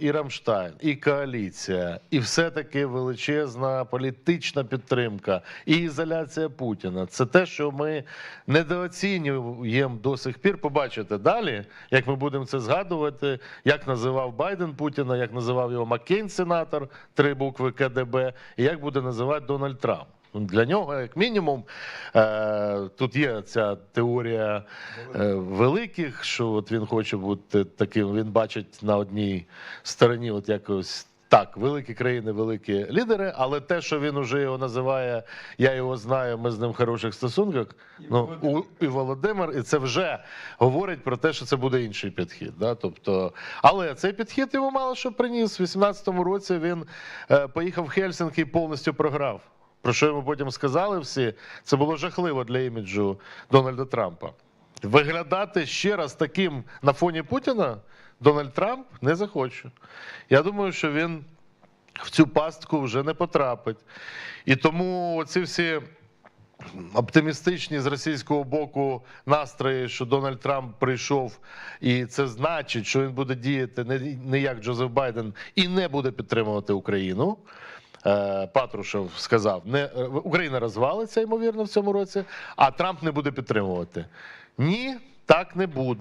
і Рамштайн, і коаліція, і все-таки величезна політична підтримка, і ізоляція Путіна. Це те, що ми недооцінюємо до сих пір. Побачите далі, як ми будемо це згадувати, як називав Байден Путіна, як називав його Маккейн, сенатор, три букви КДБ, і як буде називати Дональд Трамп. Ну, Для нього, як мінімум, е, тут є ця теорія е, великих, що от він хоче бути таким. Він бачить на одній стороні, от якось так, великі країни, великі лідери, але те, що він уже його називає, я його знаю, ми з ним в хороших стосунках. ну, у, і Володимир, і це вже говорить про те, що це буде інший підхід. Да? Тобто, але цей підхід йому мало що приніс. У 18-му році він е, поїхав в Хельсинки і повністю програв. Про що йому потім сказали всі, це було жахливо для іміджу Дональда Трампа. Виглядати ще раз таким на фоні Путіна Дональд Трамп не захоче. Я думаю, що він в цю пастку вже не потрапить. І тому ці всі оптимістичні з російського боку настрої, що Дональд Трамп прийшов, і це значить, що він буде діяти не, як Джозеф Байден і не буде підтримувати Україну. Е, Патрушев сказав, не е, Україна розвалиться ймовірно в цьому році, а Трамп не буде підтримувати. Ні, так не буде.